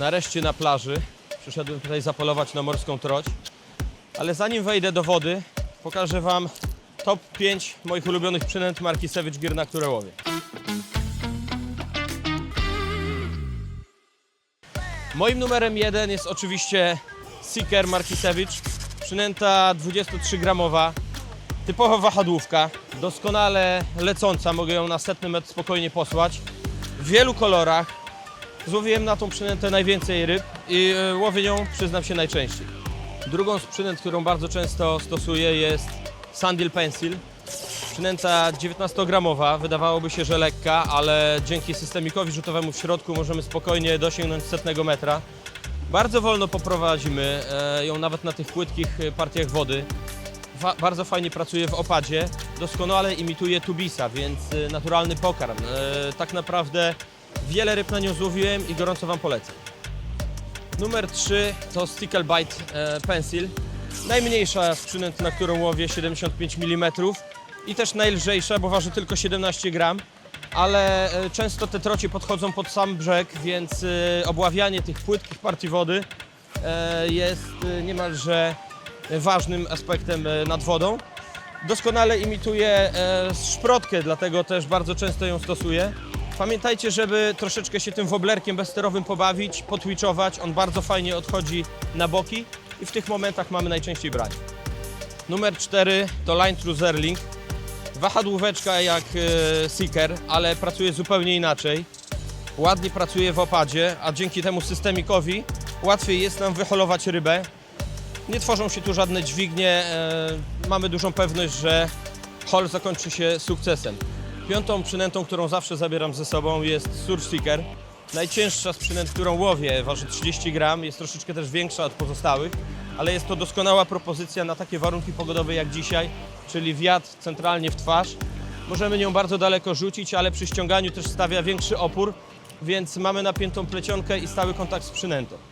Nareszcie na plaży. Przyszedłem tutaj zapolować na morską troć. Ale zanim wejdę do wody, pokażę Wam top 5 moich ulubionych przynęt marki Savage Gear, na które łowię. Moim numerem jeden jest oczywiście Seeker marki Savage. Przynęta 23-gramowa, typowa wahadłówka, doskonale lecąca, mogę ją na setny metr spokojnie posłać. W wielu kolorach. Złowiłem na tą przynętę najwięcej ryb i e, łowię ją, przyznam się, najczęściej. Drugą z przynęt, którą bardzo często stosuję jest Sandil Pencil. Przynęta 19-gramowa, wydawałoby się, że lekka, ale dzięki systemikowi rzutowemu w środku możemy spokojnie dosięgnąć setnego metra. Bardzo wolno poprowadzimy e, ją nawet na tych płytkich e, partiach wody. Fa- bardzo fajnie pracuje w opadzie, doskonale imituje tubisa, więc naturalny pokarm. Tak naprawdę wiele ryb na nią złowiłem i gorąco Wam polecam. Numer 3 to Sticklebite e, Pencil. Najmniejsza z na którą łowię 75 mm i też najlżejsza, bo waży tylko 17 gram. Ale e, często te trocie podchodzą pod sam brzeg, więc e, obławianie tych płytkich partii wody jest niemalże ważnym aspektem nad wodą. Doskonale imituje szprotkę, dlatego też bardzo często ją stosuję. Pamiętajcie, żeby troszeczkę się tym woblerkiem bezsterowym pobawić, potwiczować. On bardzo fajnie odchodzi na boki i w tych momentach mamy najczęściej brać. Numer 4 to Line True Zerling. Wahadłóweczka jak e, Seeker, ale pracuje zupełnie inaczej. Ładnie pracuje w opadzie, a dzięki temu systemikowi łatwiej jest nam wyholować rybę. Nie tworzą się tu żadne dźwignie. E, mamy dużą pewność, że hol zakończy się sukcesem. Piątą przynętą, którą zawsze zabieram ze sobą jest Surf Seeker. Najcięższa z przynęt, którą łowię, waży 30 gram, jest troszeczkę też większa od pozostałych, ale jest to doskonała propozycja na takie warunki pogodowe jak dzisiaj, czyli wiatr centralnie w twarz. Możemy nią bardzo daleko rzucić, ale przy ściąganiu też stawia większy opór, więc mamy napiętą plecionkę i stały kontakt z przynętą.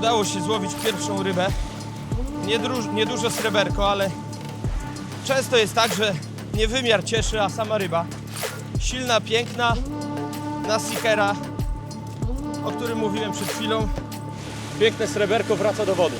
Udało się złowić pierwszą rybę. Nieduże sreberko, ale często jest tak, że nie wymiar cieszy, a sama ryba. Silna, piękna, na seekera, o którym mówiłem przed chwilą. Piękne sreberko wraca do wody.